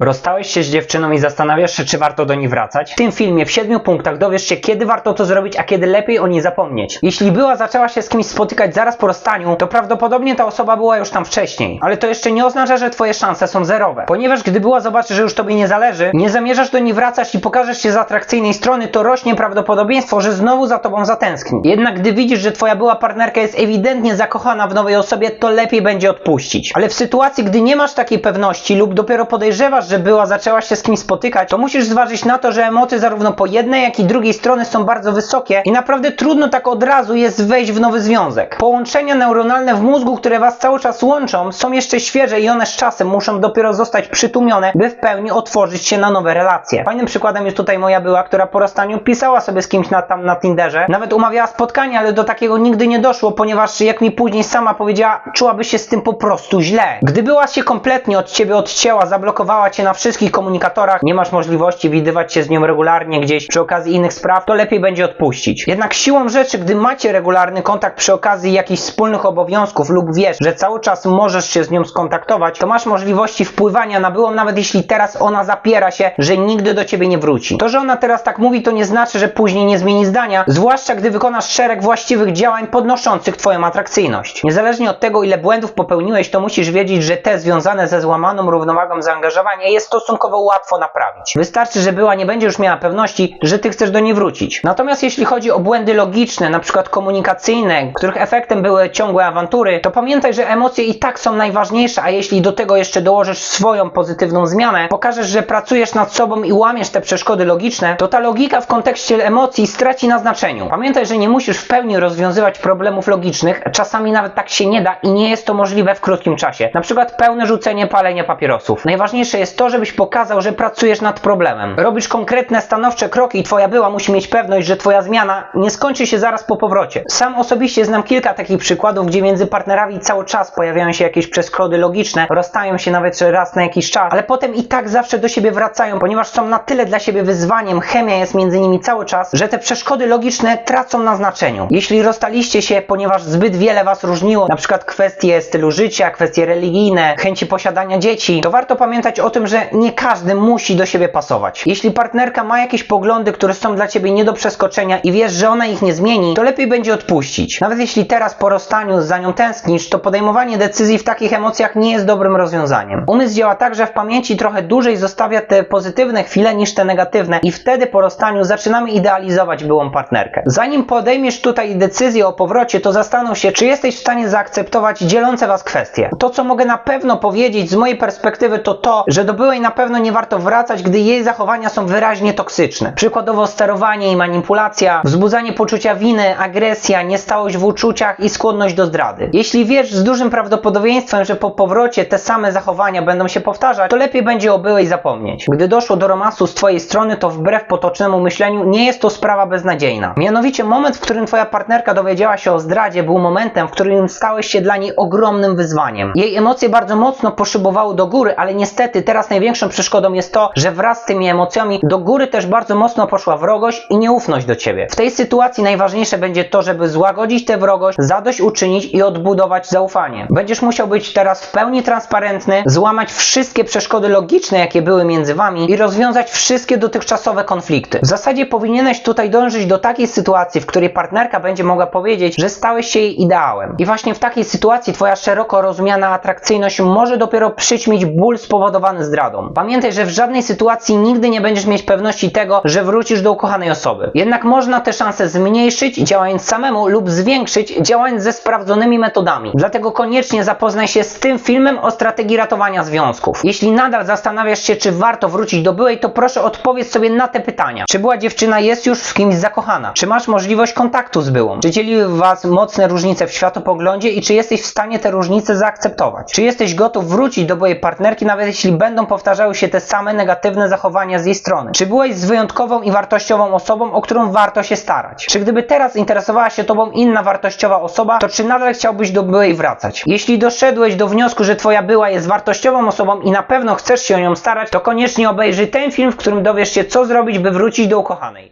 Rozstałeś się z dziewczyną i zastanawiasz się, czy warto do niej wracać? W tym filmie w 7 punktach dowiesz się, kiedy warto to zrobić, a kiedy lepiej o niej zapomnieć. Jeśli była zaczęła się z kimś spotykać zaraz po rozstaniu, to prawdopodobnie ta osoba była już tam wcześniej. Ale to jeszcze nie oznacza, że twoje szanse są zerowe. Ponieważ gdy była zobaczy, że już tobie nie zależy, nie zamierzasz do niej wracać i pokażesz się z atrakcyjnej strony, to rośnie prawdopodobieństwo, że znowu za tobą zatęskni. Jednak gdy widzisz, że twoja była partnerka jest ewidentnie zakochana w nowej osobie, to lepiej będzie odpuścić. Ale w sytuacji, gdy nie masz takiej pewności lub dopiero podejrzewasz, że była zaczęła się z kimś spotykać, to musisz zważyć na to, że emocje zarówno po jednej, jak i drugiej strony są bardzo wysokie i naprawdę trudno tak od razu jest wejść w nowy związek. Połączenia neuronalne w mózgu, które was cały czas łączą, są jeszcze świeże i one z czasem muszą dopiero zostać przytłumione, by w pełni otworzyć się na nowe relacje. Fajnym przykładem jest tutaj moja była, która po rozstaniu pisała sobie z kimś na, tam na Tinderze, nawet umawiała spotkanie, ale do takiego nigdy nie doszło, ponieważ jak mi później sama powiedziała, czułaby się z tym po prostu źle. Gdy była się kompletnie od ciebie odcięła, zablokowała na wszystkich komunikatorach, nie masz możliwości widywać się z nią regularnie gdzieś przy okazji innych spraw, to lepiej będzie odpuścić. Jednak siłą rzeczy, gdy macie regularny kontakt przy okazji jakichś wspólnych obowiązków lub wiesz, że cały czas możesz się z nią skontaktować, to masz możliwości wpływania na byłą, nawet jeśli teraz ona zapiera się, że nigdy do ciebie nie wróci. To, że ona teraz tak mówi, to nie znaczy, że później nie zmieni zdania, zwłaszcza gdy wykonasz szereg właściwych działań podnoszących twoją atrakcyjność. Niezależnie od tego, ile błędów popełniłeś, to musisz wiedzieć, że te związane ze złamaną równowagą zaangażowania jest stosunkowo łatwo naprawić. Wystarczy, że była nie będzie już miała pewności, że ty chcesz do niej wrócić. Natomiast jeśli chodzi o błędy logiczne, na przykład komunikacyjne, których efektem były ciągłe awantury, to pamiętaj, że emocje i tak są najważniejsze, a jeśli do tego jeszcze dołożysz swoją pozytywną zmianę, pokażesz, że pracujesz nad sobą i łamiesz te przeszkody logiczne, to ta logika w kontekście emocji straci na znaczeniu. Pamiętaj, że nie musisz w pełni rozwiązywać problemów logicznych, czasami nawet tak się nie da i nie jest to możliwe w krótkim czasie. Na przykład pełne rzucenie palenia papierosów. Najważniejsze jest to, żebyś pokazał, że pracujesz nad problemem. Robisz konkretne, stanowcze kroki i twoja była musi mieć pewność, że twoja zmiana nie skończy się zaraz po powrocie. Sam osobiście znam kilka takich przykładów, gdzie między partnerami cały czas pojawiają się jakieś przeszkody logiczne, rozstają się nawet raz na jakiś czas, ale potem i tak zawsze do siebie wracają, ponieważ są na tyle dla siebie wyzwaniem, chemia jest między nimi cały czas, że te przeszkody logiczne tracą na znaczeniu. Jeśli rozstaliście się, ponieważ zbyt wiele was różniło, na przykład kwestie stylu życia, kwestie religijne, chęci posiadania dzieci, to warto pamiętać o tym, że nie każdy musi do siebie pasować. Jeśli partnerka ma jakieś poglądy, które są dla ciebie nie do przeskoczenia i wiesz, że ona ich nie zmieni, to lepiej będzie odpuścić. Nawet jeśli teraz po rozstaniu za nią tęsknisz, to podejmowanie decyzji w takich emocjach nie jest dobrym rozwiązaniem. Umysł działa tak, że w pamięci trochę dłużej zostawia te pozytywne chwile niż te negatywne i wtedy po rozstaniu zaczynamy idealizować byłą partnerkę. Zanim podejmiesz tutaj decyzję o powrocie, to zastanów się, czy jesteś w stanie zaakceptować dzielące was kwestie. To, co mogę na pewno powiedzieć z mojej perspektywy, to to, że do byłej na pewno nie warto wracać, gdy jej zachowania są wyraźnie toksyczne. Przykładowo sterowanie i manipulacja, wzbudzanie poczucia winy, agresja, niestałość w uczuciach i skłonność do zdrady. Jeśli wiesz z dużym prawdopodobieństwem, że po powrocie te same zachowania będą się powtarzać, to lepiej będzie o byłej zapomnieć. Gdy doszło do romansu z twojej strony, to wbrew potocznemu myśleniu nie jest to sprawa beznadziejna. Mianowicie moment, w którym twoja partnerka dowiedziała się o zdradzie, był momentem, w którym stałeś się dla niej ogromnym wyzwaniem. Jej emocje bardzo mocno poszybowały do góry, ale niestety teraz największą przeszkodą jest to, że wraz z tymi emocjami do góry też bardzo mocno poszła wrogość i nieufność do ciebie. W tej sytuacji najważniejsze będzie to, żeby złagodzić tę wrogość, zadośćuczynić i odbudować zaufanie. Będziesz musiał być teraz w pełni transparentny, złamać wszystkie przeszkody logiczne, jakie były między wami i rozwiązać wszystkie dotychczasowe konflikty. W zasadzie powinieneś tutaj dążyć do takiej sytuacji, w której partnerka będzie mogła powiedzieć, że stałeś się jej ideałem. I właśnie w takiej sytuacji twoja szeroko rozumiana atrakcyjność może dopiero przyćmić ból spowodowany zdradą. Pamiętaj, że w żadnej sytuacji nigdy nie będziesz mieć pewności tego, że wrócisz do ukochanej osoby. Jednak można te szanse zmniejszyć działając samemu lub zwiększyć działając ze sprawdzonymi metodami. Dlatego koniecznie zapoznaj się z tym filmem o strategii ratowania związków. Jeśli nadal zastanawiasz się, czy warto wrócić do byłej, to proszę odpowiedz sobie na te pytania. Czy była dziewczyna jest już w kimś zakochana? Czy masz możliwość kontaktu z byłą? Czy dzieliły was mocne różnice w światopoglądzie i czy jesteś w stanie te różnice zaakceptować? Czy jesteś gotów wrócić do byłej partnerki, nawet jeśli będą powtarzały się te same negatywne zachowania z jej strony? Czy byłeś z wyjątkową i wartościową osobą, o którą warto się starać? Czy gdyby teraz interesowała się tobą inna wartościowa osoba, to czy nadal chciałbyś do byłej wracać? Jeśli doszedłeś do wniosku, że twoja była jest wartościową osobą i na pewno chcesz się o nią starać, to koniecznie obejrzyj ten film, w którym dowiesz się, co zrobić, by wrócić do ukochanej.